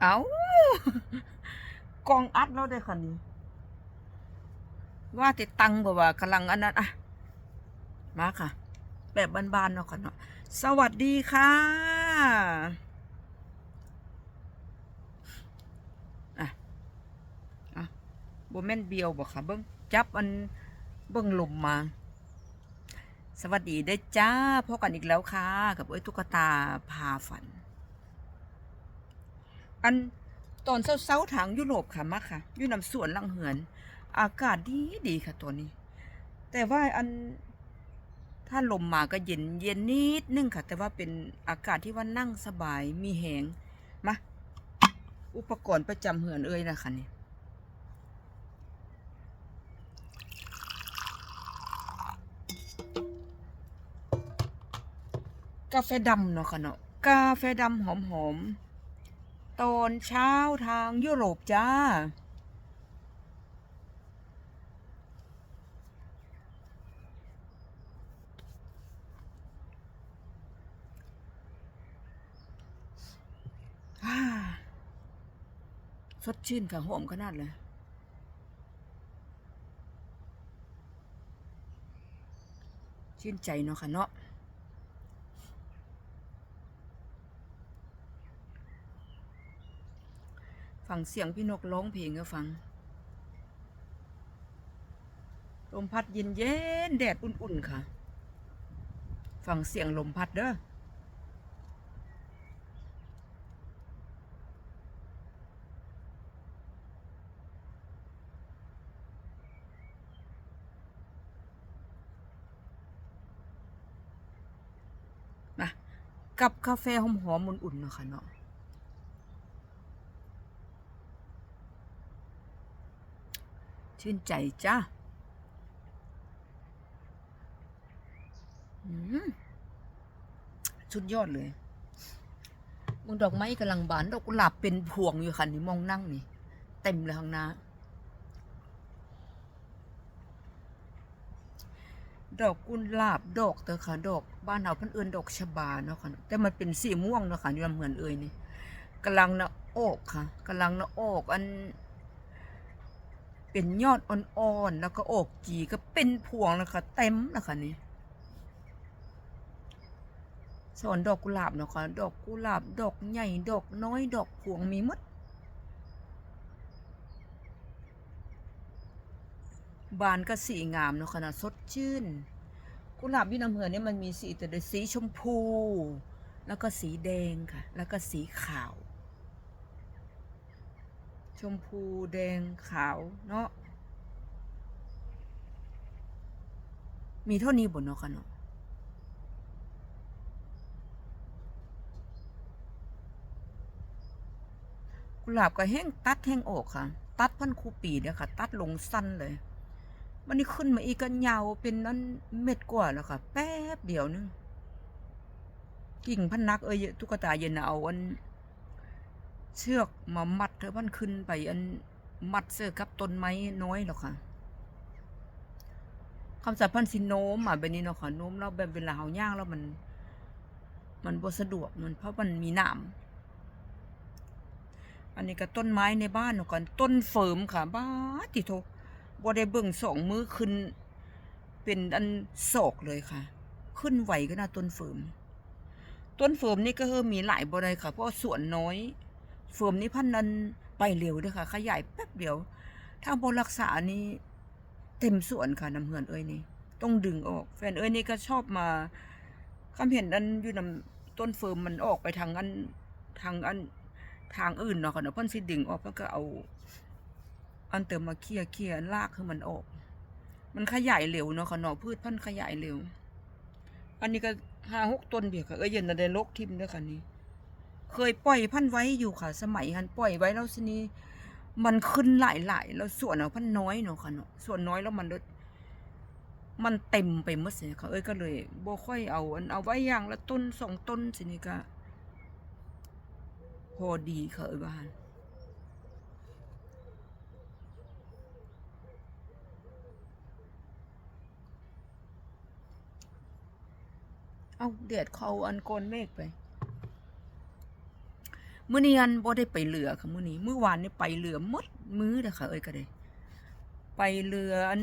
เอากองอัดแล้วได้อค่ะนี่ว่าติดตังบ่ว่ากำลังอันนั้นอะมาค่ะ แบบบ้านๆเนาะค่ะเนาะสวัสดีค่ะอะอะโบแม่นเบียวบ่ค่ะ เบิ้งจับอันเบิ้งลมมา สวัสดีได้อจ้าพบกันอีกแล้วค่ะ กับเอ้ยตุ๊กตาพาฝัน อันตอนเช้าๆทางยุโรปค่ะมาค่ะอยู่นำสวนลังเหือน อากาศดีดีค่ะตัวนี้ แต่ว่าอันถ้าลมมาก็เย็นเย็นนิดนึงค่ะ แต่ว่าเป็นอากาศที่ว่านั่งสบายมีแหงมาอุปกรณ์ประจำเหือนเอ้ยนะคะนี่กาแฟดำเนาะค่ะเนาะกาแฟดำหอมๆ ตอนเช้าทางยุโรปจ้าอ่าสดชื่นค่ะหอมขนาดเลยชื่นใจเนาะค่ะเนาะ ฟังเสียงพี่นกร้องเพลงก็ฟัง ลมพัดเย็นเย็นแดดอุ่นๆค่ะ ฟังเสียงลมพัดเด้อมากับกาแฟหอมๆอุ่นๆเนาะค่ะเนาะ ชื่นใจจ้าอืมสุดยอดเลยมึงดอกไม้กำลังบาน ดอกกุหลาบเป็นพวงอยู่ค่ะนี่มองนั่งนี่ เต็มเลยข้างหน้า ดอกกุหลาบดอกเตอค่ะดอก บ้านเราเพิ่นเอินดอกชบาเนาะค่ะ แต่มันเป็นสีม่วงเนาะค่ะนี่เหมือนเอ่ยนี่กำลังนะโอกค่ะกำลังนะโอกอัน เป็นยอดอ่อนๆแล้วก็อกจีก็เป็นพวงแล้วค่ะเต็มแล้วค่ะนี่สอนดอกกุหลาบเนาะค่ะดอกกุหลาบดอกใหญ่ดอกน้อยดอกพวงมีมดบานก็สีงามเนาะค่ะนะสดชื่น กุหลาบยี่น้ำเหือเนี่ยมันมีสีแต่สีชมพู แล้วก็สีแดงค่ะ แล้วก็สีขาว ชมพูแดงขาวเนาะมีเท่านี้บนเนาะค่ะเนาะกุหลาบก็แห้งตัดแห้งออกค่ะ ตัดพันคูปีเนี่ยค่ะ ตัดลงสั้นเลยมันนี่ขึ้นมาอีกก็ยาวเป็นนั้นเม็ดกว่าแล้วค่ะ แป๊บเดียวนึงกิ่งพันนักเอ้ยตุ๊กตาเย็นเอาอัน เชือกมามัดเธอพันขึ้นไปอันมัดเสื้อกับต้นไม้น้อยหรอกค่ะคำศัพท์พันสิโนมอะแบบนี้เนาะค่ะโน้มแล้วแบบเวลาเฮาย่างแล้วมัน มันบ่สะดวกมันเพราะมันมีหนามอันนี้ก็ต้นไม้ในบ้านเนาะกันต้นเฟิร์มค่ะ บ้าติโทบ่ได้เบิ่งสองมือขึ้น เป็นอันศอกเลยค่ะ ขึ้นไหวก็น่าต้นเฟิร์มต้นเฟิร์มนี่ก็เออมีหลายบ่ได้ค่ะ เพราะว่าสวนน้อย เฟิร์มนี่พันนั้นไปเร็วด้วยค่ะ ขยายแป๊บเดียว ถ้าบรักษานี่เต็มสวนค่ะน้ำเหือนเอ้ยนี่ ต้องดึงออก แฟนเอ้ยนี่ก็ชอบมาคำเห็นอันอยู่นำต้นเฟิร์มมันออกไปทางอันทางอันทางอื่นเนาะค่ะเนาะเพิ่นสิดึงออกเพิ่นก็เอา อันเติมมาเคลียเคลียลากให้มันออก มันขยายเร็วเนาะค่ะเนาะพืชพันธุ์ขยายเร็ว อันนี้ก็ห้าหกต้นเบียค่ะเอ้ยเย็นนะได้ลกทิมด้อค่ะนี่ เคยปล่อยพันธุ์ไว้อยู่ค่ะ สมัยหันปล่อยไว้แล้วทีนี้ มันขึ้นหลายๆแล้วส่วนเอาพันธุ์น้อยเนาะค่ะเนาะส่วนน้อยแล้วมันลดมันเต็มไปหมดเลยค่ะเอ้ยก็เลยบ่ค่อยเอาอันเอาไว้อย่างละต้นสองต้นสินี่ก็พอดีค่ะเอ้ยบ้านเอาเดดเขาอันโกนเมฆไป มื้อนี้อันบ่ได้ไปเรือค่ะมื้อนี้มื้อวานนี่ไปเรือมดมื้อเด้อค่ะเอ้ยก็ได้ไปเรืออัน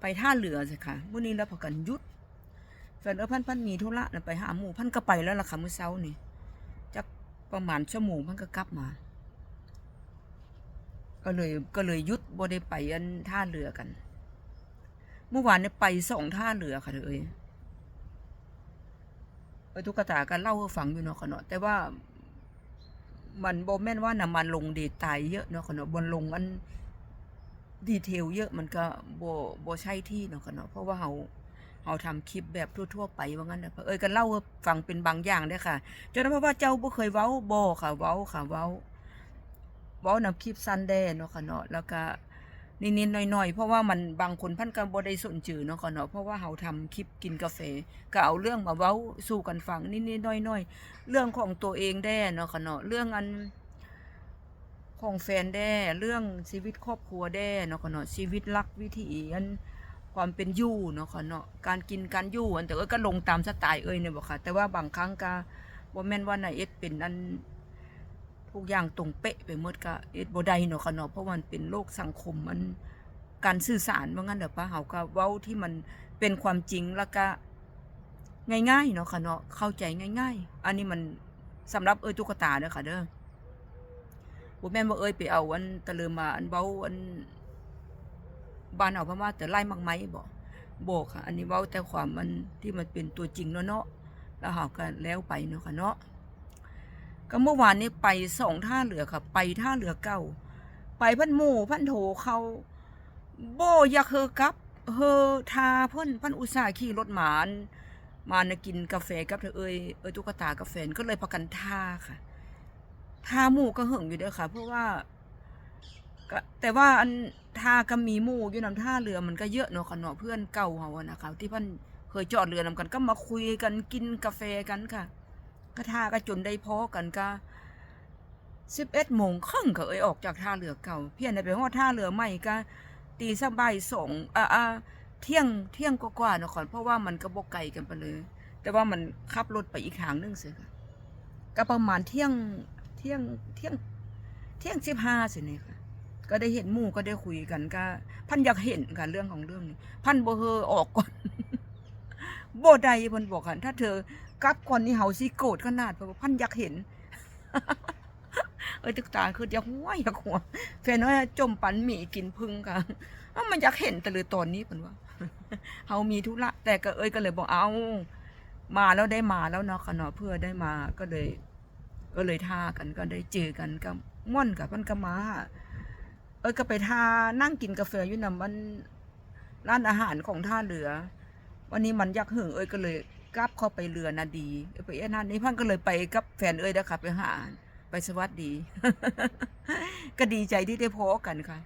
ไปท่าเรือสิค่ะมื้อนี้แล้วพากันหยุดแฟนเอ้ยพันพันมีธุระน่ะไปหาหมู่พันก็ไปแล้วล่ะค่ะมื้อเช้านี่จักประมาณชั่วโมงพันก็กลับมา ก็เลยก็เลยหยุดบ่ได้ไปอันท่าเรือกัน เมื่อวานนี่ไปสองท่าเรือค่ะเอ้ยเอ้ยตุ๊กตาก็เล่าให้ฟังอยู่เนาะค่ะเนาะแต่ว่า มันบ่แม่นว่าน้ำมันลงดีตายเยอะเนาะค่ะเนาะบนลงอันดีเทลเยอะมันก็บ่บ่ใช่ที่เนาะค่ะเนาะเพราะว่าเฮาเฮาทำคลิปแบบทั่วๆไปว่างั้นน่ะเอ้ยก็เล่าฟังเป็นบางอย่างเด้ค่ะจนเพราะว่าเจ้าบ่เคยเว้าบ่ค่ะเว้าค่ะเว้าเว้านำคลิปสั้นแด้เนาะค่ะเนาะแล้วก็ นิดๆหน่อยๆ เพราะว่ามันบางคนพันก็บ่ได้สนจือเนาะค่ะเนาะเพราะว่าเฮาทำคลิปกินกาแฟก็เอาเรื่องมาเว้าสู่กันฟังนิดๆหน่อยๆ เรื่องของตัวเองแด้เนาะค่ะเนาะเรื่องอันของแฟนแด้เรื่องชีวิตครอบครัวแด้เนาะค่ะเนาะชีวิตรักวิถีอันความเป็นอยู่เนาะค่ะเนาะการกินการอยู่อันแต่เอ้ยก็ลงตามสไตล์เอ้ยเนี่ยบ่ค่ะ แต่ว่าบางครั้งก็บ่แม่นว่านายเอ็ดเป็นอัน ทุกอย่างตรงเป๊ะไปหมดก็เอ็ดบ่ได้เนาะค่ะเนาะเพราะมันเป็นโลกสังคมมันการสื่อสารว่างั้นเด้อป้าเฮาก็เว้าที่มันเป็นความจริงแล้วก็ง่ายๆเนาะค่ะเนาะเข้าใจง่าย ๆ อันนี้มันสำหรับเอ้ยตุ๊กตาเด้อค่ะเด้อบ่แม่นว่าเอ้ยไปเอาอันตะลิมมาอันเว้าอันบ้านเอาเพราะว่าแต่ไล่มักไหมบ่บ่ค่ะ อันนี้เว้าแต่ความมันที่มันเป็นตัวจริงเนาะเนาะแล้วเฮาก็แล้วไปเนาะค่ะเนาะ ก็เมื่อวานนี้ไปสองท่าเรือค่ะ ไปท่าเรือเก่า ไปพันหมู่พันโถเขาโบอยากเฮอกลับเฮอทาเพิ่นพันอุตส่าขี่รถหมานมานะกินกาแฟกับเธอเอ้ยเอ้ยตุ๊กตากาแฟก็เลยพากันท่าค่ะท่าหมู่ก็เหิงอยู่เด้อค่ะ เพราะว่าแต่ว่าอันท่าก็มีหมู่อยู่นำท่าเรือมันก็เยอะเนาะค่ะเนาะเพื่อนเก่าเฮาอะนะคะที่เพิ่นเคยจอดเรือนำกันก็มาคุยกันกินกาแฟกันค่ะ ก็ท่าก็จนได้พอกันก็สิบเอ็ดโมงครึ่งก็เอ้ยออกจากท่าเรือเก่า เพียงแต่ไปฮอดท่าเรือใหม่ก็ตีสบายสองอ่าอ่าเที่ยงเที่ยงกว่าๆนะก่อนเพราะว่ามันก็บ่ไกลกันไปเลย แต่ว่ามันขับรถไปอีกทางนึงสิค่ะก็ประมาณเที่ยงเที่ยงเที่ยงเที่ยงสิบห้าสินี่ค่ะ ก็ได้เห็นหมู่ก็ได้คุยกันก็พันอยากเห็นกันเรื่องของเรื่องนี้ พันบ่เฮอออกก่อนโบ่ได้พิ่นบอกกันถ้าเธอ กลับก่อนนี่เฮาสิโกรธขนาดเพราะว่าพันอยากเห็น เอ้ยตึกตาคืออยากหัวอยากหัวแฟนน้อยจมปันหมีกินพึ่งค่ะเอ้ามันอยากเห็นแต่เลยตอนนี้เพิ่นว่าเฮามีธุระแต่ก็เอ้ยก็เลยบอกเอามาแล้วได้มาแล้วเนาะค่ะเนาะเพื่อได้มาก็เลย ก็เลยท่ากันก็ได้เจอกันก็ม่วนกับเพิ่นก็มาเอ้ยก็ไปท่านั่งกินกาแฟอยู่นำมันร้านอาหารของท่าเรือ วันนี้มันอยากหึงเอ้ยก็เลย กลับเข้าไปเรือนาดีไปเอ็นนั่นนี่พันก็เลยไปกับแฟนเอ้ยนะคะไปหาไปสวัสดี ก็ดีใจที่ได้พอกันค่ะ